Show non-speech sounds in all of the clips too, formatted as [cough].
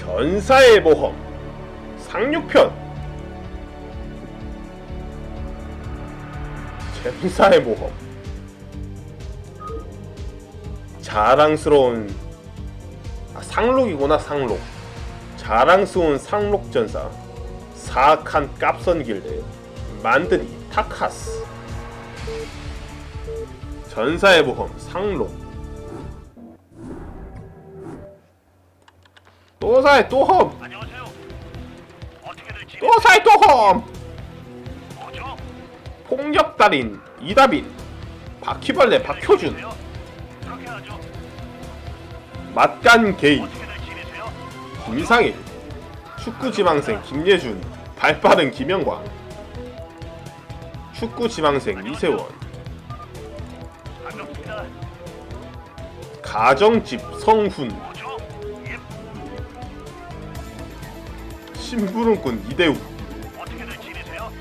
전사의 모험 상륙편. 전사의 모험. 자랑스러운 아, 상록이구나 상록. 자랑스러운 상록전사 사악한 깝선길래 만드니 타카스. 전사의 모험 상록 또사의 또험 안녕하세요. 어떻게들 지내? 또사의 또험 뭐죠? 폭력 달인 이다빈 바퀴벌레 박효준 지내세요? 그렇게 하죠. 맛간 게이 어떻게들 지내세요? 김상일 축구 지망생 김예준 발빠른 김영광 축구 지망생 이세원 반갑습니다. 가정집 성훈 심부름꾼 이대우 어떻게들 지내세요?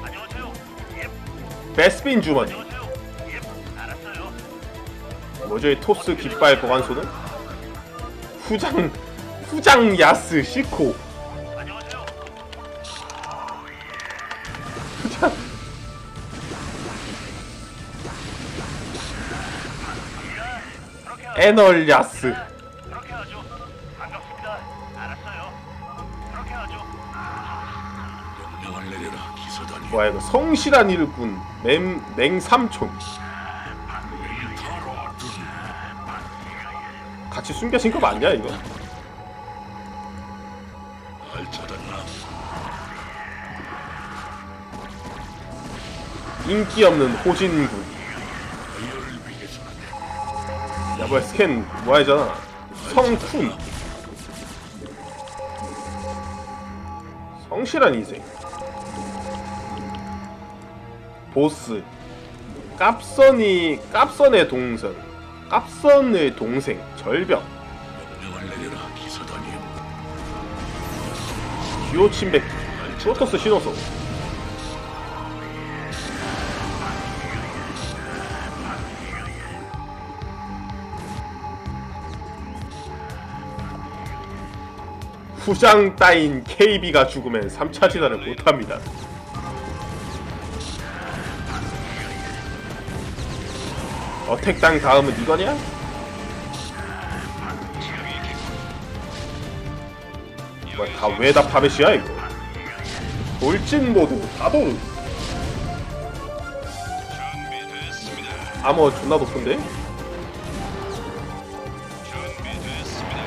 안녕하세요. 예, 베스핀 주머니 안녕하세요. 예, 알았어요. 뭐죠 이 토스 깃발 보관소는 후장 후장 야스 시코 안녕하세요. 하죠. 에널 야스 뭐야 이거 성실한 일꾼 맹, 맹삼촌. 같이 숨겨진 거 맞냐 이거? 인기 없는 호진군. 야 뭐야 스캔 뭐야 하잖아. 성쿤 성실한 인생 보스. 깝선이 깝선의 동선. 깝선의 동생 절벽. 명령을 내려라 기사단이 듀오 침백. 프로토스 신호소. 후장 따인 KB가 죽으면 3차 진화를 못합니다. 어택 당 다음은 이거냐? 뭐야 다왜다 파벳이야 이거 돌진 모드 준비됐습니다. 아머 존나 높은데? 준비됐습니다.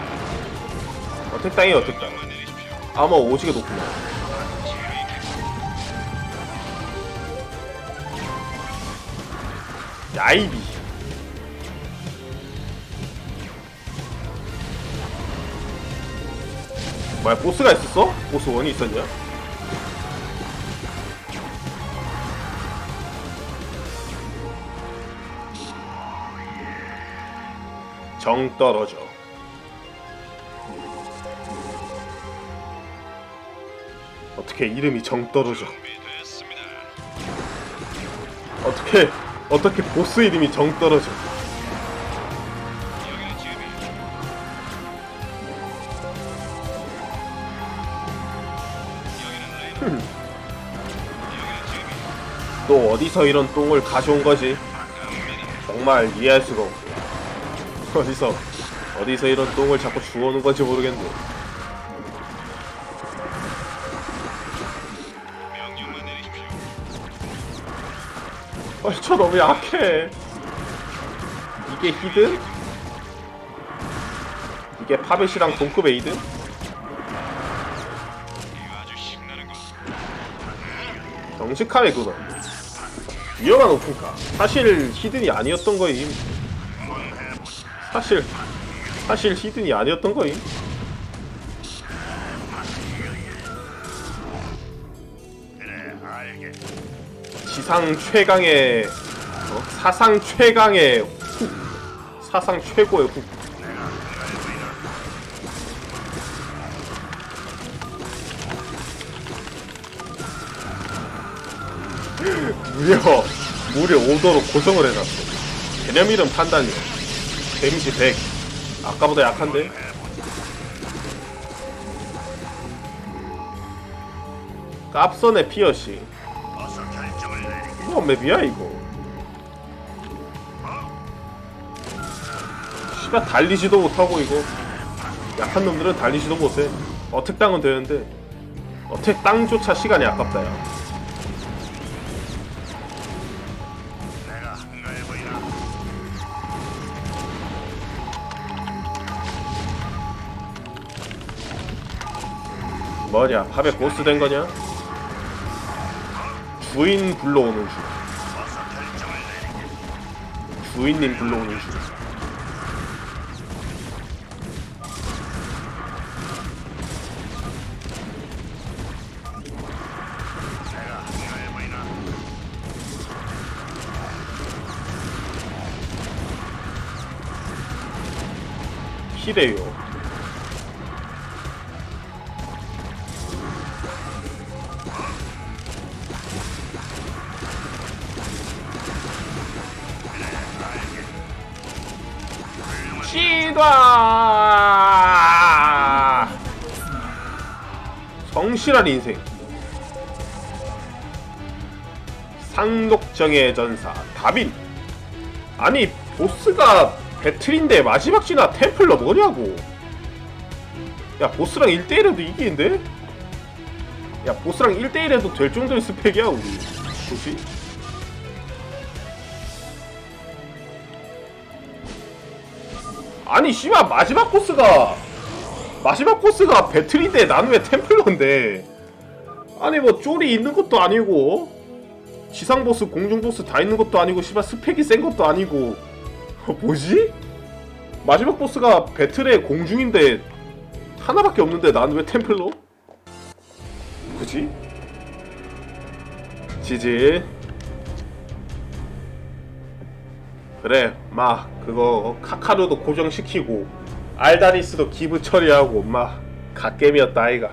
어택 당이 어택당 내리십시오. 아머 오지게 높구나 야이비 뭐야 보스가 있었어? 보스 원이 있었냐? 정 떨어져 어떻게 이름이 정 떨어져. 어떻게 어떻게 보스 이름이 정 떨어져 또 어디서 이런 똥을 가져온 거지 정말 이해할 수가 없고 어디서 어디서 이런 똥을 자꾸 주워오는 건지 모르겠네. 벌써 너무 약해 이게 히든? 이게 파벳이랑 동급의 거. 정직하네 그건 위험한 오픈카 사실 히든이 아니었던 거임 사실 사실 히든이 아니었던 거임. 지상 최강의 어? 사상 최강의 훅 사상 최고의 훅 무려 무려 5도로 고정을 해놨어. 개념 이름 판단력 데미지 100 아까보다 약한데? 깝선의 피어싱 뭔 뭐, 맵이야 이거? 씨가 달리지도 못하고 이거. 약한 놈들은 달리지도 못해. 어택당은 되는데 어택당조차 시간이 아깝다 야. 뭐냐 팝에 보스 된 거냐 주인 불러오는 중. 주인님 불러오는 중? 히레요 시다. 성실한 인생. 상록정의 전사 다빈. 아니 보스가 배틀인데 마지막 지나 템플러 뭐냐고. 야 보스랑 1대1해도 이기는데? 야 보스랑 1대1해도 될 정도의 스펙이야 우리. 뭐지? 아니 씨발 마지막 보스가 마지막 보스가 배틀인데 나는 왜 템플러인데 아니 뭐 쫄이 있는 것도 아니고 지상 보스 공중 보스 다 있는 것도 아니고 씨발 스펙이 센 것도 아니고 어, [laughs] 뭐지? 마지막 보스가 배틀의 공중인데 하나밖에 없는데 나는 왜 템플러? 그지? 지지 그래 마 그거 카카루도 고정시키고 알다리스도 기부 처리하고 마 갓겜이었다 아이가